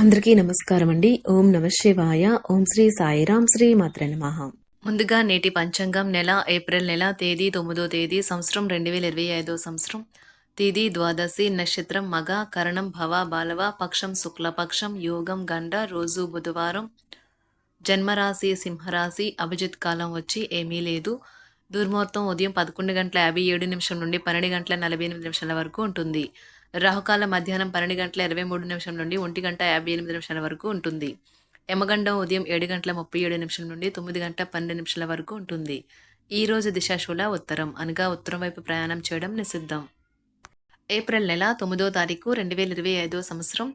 అందరికీ నమస్కారం అండి ఓం నమ శివాయ. ఓం శ్రీ సాయిరాం శ్రీ మాత్ర నమః. ముందుగా నేటి పంచాంగం నెల ఏప్రిల్ నెల తేదీ తొమ్మిదో తేదీ సంవత్సరం రెండు వేల ఇరవై ఐదో సంవత్సరం. తేదీ ద్వాదశి నక్షత్రం మగ కరణం భవ బాలవ పక్షం శుక్లపక్షం యోగం గండ రోజు బుధవారం. జన్మరాశి సింహరాశి అభిజిత్ కాలం వచ్చి ఏమీ లేదు. దుర్ముహూర్తం ఉదయం పదకొండు గంటల యాభై ఏడు నిమిషం నుండి పన్నెండు గంటల నలభై ఎనిమిది నిమిషాల వరకు ఉంటుంది. రాహుకాల మధ్యాహ్నం పన్నెండు గంటల ఇరవై మూడు నిమిషం నుండి ఒంటి గంట యాభై ఎనిమిది నిమిషాల వరకు ఉంటుంది. యమగండం ఉదయం ఏడు గంటల ముప్పై ఏడు నిమిషం నుండి తొమ్మిది గంటల పన్నెండు నిమిషాల వరకు ఉంటుంది. ఈ రోజు దిశాశూల ఉత్తరం. అనగా ఉత్తరం వైపు ప్రయాణం చేయడం నిషిద్ధం. ఏప్రిల్ నెల తొమ్మిదో తారీఖు రెండు వేల ఇరవై ఐదో సంవత్సరం.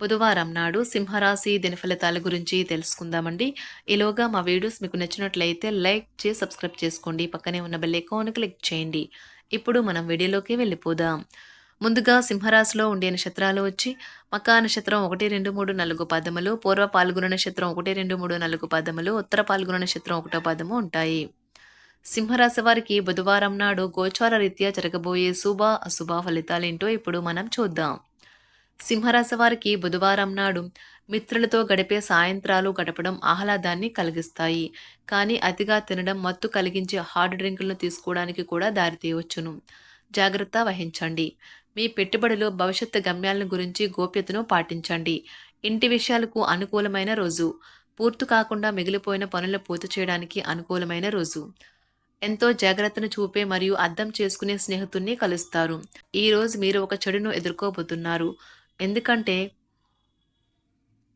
బుధవారం నాడు సింహరాశి దినఫలితాల గురించి తెలుసుకుందామండి. ఈలోగా మా వీడియోస్ మీకు నచ్చినట్లయితే లైక్ చేసి సబ్స్క్రైబ్ చేసుకోండి. పక్కనే ఉన్న బెల్ ఐకాన్ క్లిక్ చేయండి. ఇప్పుడు మనం వీడియోలోకి వెళ్ళిపోదాం. ముందుగా సింహరాశిలో ఉండే నక్షత్రాలు వచ్చి మకా నక్షత్రం ఒకటి రెండు మూడు నాలుగు పదములు పూర్వ పాల్గొన నక్షత్రం ఒకటి రెండు మూడు నాలుగు పదములు ఉత్తర పాల్గొన నక్షత్రం ఒకటో పదము ఉంటాయి. సింహరాశి వారికి బుధవారం నాడు గోచార రీత్యా జరగబోయే శుభ అశుభ ఫలితాలేంటో ఇప్పుడు మనం చూద్దాం. సింహరాశి వారికి బుధవారం నాడు మిత్రులతో గడిపే సాయంత్రాలు గడపడం ఆహ్లాదాన్ని కలిగిస్తాయి. కానీ అతిగా తినడం మత్తు కలిగించే హార్డ్ డ్రింకులను తీసుకోవడానికి కూడా దారితీయవచ్చును. జాగ్రత్త వహించండి. మీ పెట్టుబడులు భవిష్యత్తు గమ్యాలను గురించి గోప్యతను పాటించండి. ఇంటి విషయాలకు అనుకూలమైన రోజు. పూర్తి కాకుండా మిగిలిపోయిన పనులు పూర్తి చేయడానికి అనుకూలమైన రోజు. ఎంతో జాగ్రత్తను చూపే మరియు అర్థం చేసుకునే స్నేహితుల్ని కలుస్తారు. ఈ రోజు మీరు ఒక చెడును ఎదుర్కోబోతున్నారు. ఎందుకంటే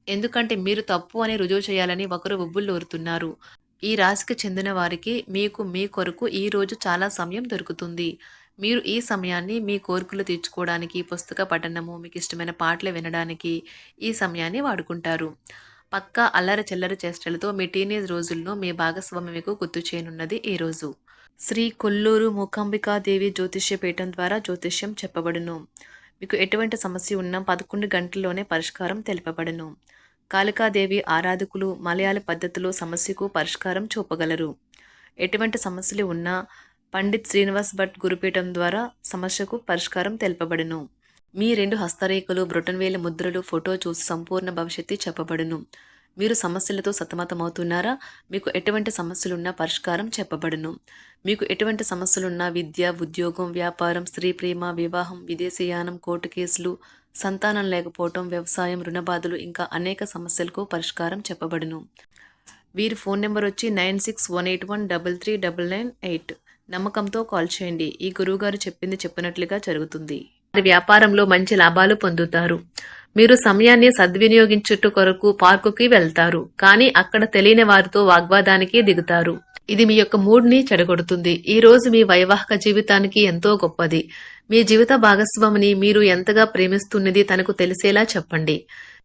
ఎందుకంటే మీరు తప్పు అని రుజువు చేయాలని ఒకరు ఉబ్బుల్లోరుతున్నారు. ఈ రాశికి చెందిన వారికి మీకు మీ కొరకు ఈ రోజు చాలా సమయం దొరుకుతుంది. మీరు ఈ సమయాన్ని మీ కోరికలు తీర్చుకోవడానికి పుస్తక పఠనము మీకు ఇష్టమైన పాటలు వినడానికి ఈ సమయాన్ని వాడుకుంటారు. పక్క అల్లరి చిల్లర చేష్టలతో మీ టీనేజ్ రోజుల్లో మీ భాగస్వామి మీకు గుర్తు చేయనున్నది ఈ రోజు. శ్రీ కొల్లూరు మూకాంబికాదేవి జ్యోతిష్య పీఠం ద్వారా జ్యోతిష్యం చెప్పబడును. మీకు ఎటువంటి సమస్య ఉన్నా పదకొండు గంటల్లోనే పరిష్కారం తెలుపబడును. కాళికాదేవి ఆరాధకులు మలయాళ పద్ధతిలో సమస్యకు పరిష్కారం చూపగలరు. ఎటువంటి సమస్యలు ఉన్నా పండిత్ శ్రీనివాస్ భట్ గురుపీఠం ద్వారా సమస్యకు పరిష్కారం తెలుపబడును. మీ రెండు హస్తరేఖలు బ్రొటన్వేల ముద్రలు ఫోటో చూసి సంపూర్ణ భవిష్యత్తు చెప్పబడును. మీరు సమస్యలతో సతమతమవుతున్నారా? మీకు ఎటువంటి సమస్యలున్నా పరిష్కారం చెప్పబడును. మీకు ఎటువంటి సమస్యలున్నా విద్య ఉద్యోగం వ్యాపారం స్త్రీ ప్రేమ వివాహం విదేశీయానం కోర్టు కేసులు సంతానం లేకపోవటం వ్యవసాయం రుణబాధలు ఇంకా అనేక సమస్యలకు పరిష్కారం చెప్పబడును. వీరి ఫోన్ నెంబర్ వచ్చి nine six one eight one double three double nine eight. నమ్మకంతో కాల్ చేయండి. ఈ గురువుగారు చెప్పింది చెప్పినట్లుగా జరుగుతుంది. వారి వ్యాపారంలో మంచి లాభాలు పొందుతారు. మీరు సమయాన్ని సద్వినియోగించుట కొరకు పార్కుకి వెళ్తారు. కానీ అక్కడ తెలియని వారితో వాగ్వాదానికి దిగుతారు. ఇది మీ యొక్క మూడ్ని చెడగొడుతుంది. ఈ రోజు మీ వైవాహిక జీవితానికి ఎంతో గొప్పది. మీ జీవిత భాగస్వామిని మీరు ఎంతగా ప్రేమిస్తున్నది తనకు తెలిసేలా చెప్పండి.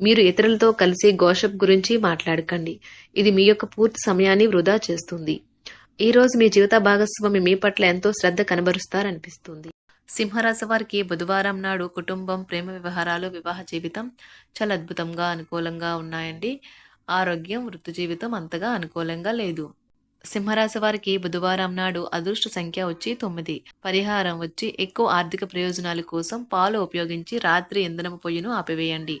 మీరు ఇతరులతో కలిసి గోషప్ గురించి మాట్లాడకండి. ఇది మీ యొక్క పూర్తి సమయాన్ని వృధా చేస్తుంది. ఈ రోజు మీ జీవిత భాగస్వామి మీ పట్ల ఎంతో శ్రద్ధ కనబరుస్తారనిపిస్తుంది. సింహరాశి వారికి బుధవారం నాడు కుటుంబం ప్రేమ వ్యవహారాలు వివాహ జీవితం చాలా అద్భుతంగా అనుకూలంగా ఉన్నాయండి. ఆరోగ్యం వృత్తి జీవితం అంతగా అనుకూలంగా లేదు. సింహరాశి వారికి బుధవారం నాడు అదృష్ట సంఖ్య వచ్చి తొమ్మిది. పరిహారం వచ్చి ఎక్కువ ఆర్థిక ప్రయోజనాల కోసం పాలు ఉపయోగించి రాత్రి ఇంధనము పొయ్యిను ఆపివేయండి.